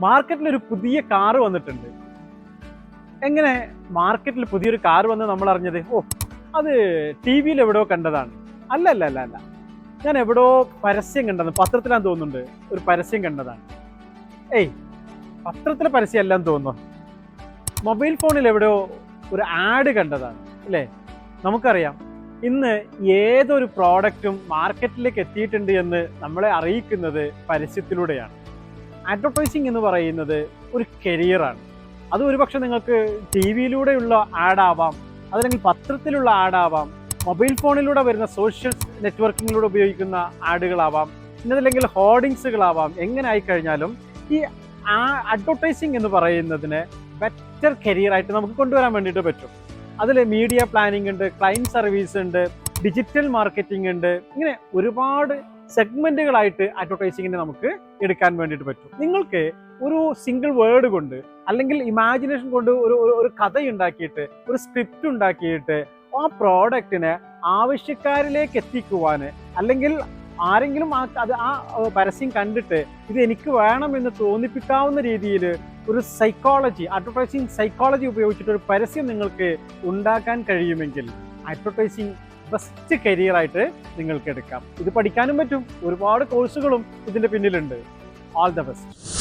മാർക്കറ്റിൽ ഒരു പുതിയ കാറ് വന്നിട്ടുണ്ട്. എങ്ങനെ മാർക്കറ്റിൽ പുതിയൊരു കാർ വന്ന് നമ്മൾ അറിഞ്ഞത് ഓ അത് ടി വിയിൽ എവിടെയോ കണ്ടതാണ്. അല്ല അല്ല അല്ല അല്ല ഞാൻ എവിടെയോ പരസ്യം കണ്ടത് പത്രത്തിലാന്ന് തോന്നുന്നുണ്ട്. ഒരു പരസ്യം കണ്ടതാണ്. ഏയ് പത്രത്തിലെ പരസ്യം എല്ലാം തോന്നുന്നു. മൊബൈൽ ഫോണിൽ എവിടെയോ ഒരു ആഡ് കണ്ടതാണ്. അല്ലേ? നമുക്കറിയാം. ഇന്ന് ഏതൊരു പ്രോഡക്റ്റും മാർക്കറ്റിലേക്ക് എത്തിയിട്ടുണ്ട് എന്ന് നമ്മളെ അറിയിക്കുന്നത് പരസ്യത്തിലൂടെയാണ്. അഡ്വർടൈസിങ് എന്ന് പറയുന്നത് ഒരു കരിയറാണ് അത് ഒരുപക്ഷെ നിങ്ങൾക്ക് ടി വിയിലൂടെയുള്ള ആഡാവാം അതല്ലെങ്കിൽ പത്രത്തിലുള്ള ആഡാവാം മൊബൈൽ ഫോണിലൂടെ വരുന്ന സോഷ്യൽ നെറ്റ്വർക്കിങ്ങിലൂടെ ഉപയോഗിക്കുന്ന ആഡുകളാവാം ഇന്നതല്ലെങ്കിൽ ഹോർഡിങ്സുകളാവാം എങ്ങനെ ആയിക്കഴിഞ്ഞാലും ഈ ആ അഡ്വർടൈസിങ് എന്ന് പറയുന്നതിന് ബെറ്റർ കരിയറായിട്ട് നമുക്ക് കൊണ്ടുവരാൻ വേണ്ടിയിട്ട് പറ്റും. അതിൽ മീഡിയ പ്ലാനിംഗ് ഉണ്ട് ക്ലൈന്റ് സർവീസ് ഉണ്ട് ഡിജിറ്റൽ മാർക്കറ്റിംഗ് ഉണ്ട് ഇങ്ങനെ ഒരുപാട് സെഗ്മെന്റുകളായിട്ട് അഡ്വർടൈസിങ്ങിനെ നമുക്ക് എടുക്കാൻ വേണ്ടിയിട്ട് പറ്റും. നിങ്ങൾക്ക് ഒരു സിംഗിൾ വേർഡ് കൊണ്ട് അല്ലെങ്കിൽ ഇമാജിനേഷൻ കൊണ്ട് ഒരു ഒരു- കഥ ഉണ്ടാക്കിയിട്ട് ഒരു സ്ക്രിപ്റ്റ് ഉണ്ടാക്കിയിട്ട് ആ പ്രോഡക്റ്റിനെ ആവശ്യക്കാരിലേക്ക് എത്തിക്കുവാൻ അല്ലെങ്കിൽ ആരെങ്കിലും ആ അത് ആ പരസ്യം കണ്ടിട്ട് ഇത് എനിക്ക് വേണം എന്ന് തോന്നിപ്പിക്കാവുന്ന രീതിയിൽ ഒരു സൈക്കോളജി അഡ്വർടൈസിങ് സൈക്കോളജി ഉപയോഗിച്ചിട്ട് ഒരു പരസ്യം നിങ്ങൾക്ക് ഉണ്ടാക്കാൻ കഴിയുമെങ്കിൽ അഡ്വർടൈസിങ് ബെസ്റ്റ് കരിയറായിട്ട് നിങ്ങൾക്ക് എടുക്കാം. ഇത് പഠിക്കാനും പറ്റും. ഒരുപാട് കോഴ്സുകളും ഇതിന്റെ പിന്നിലുണ്ട്. All the best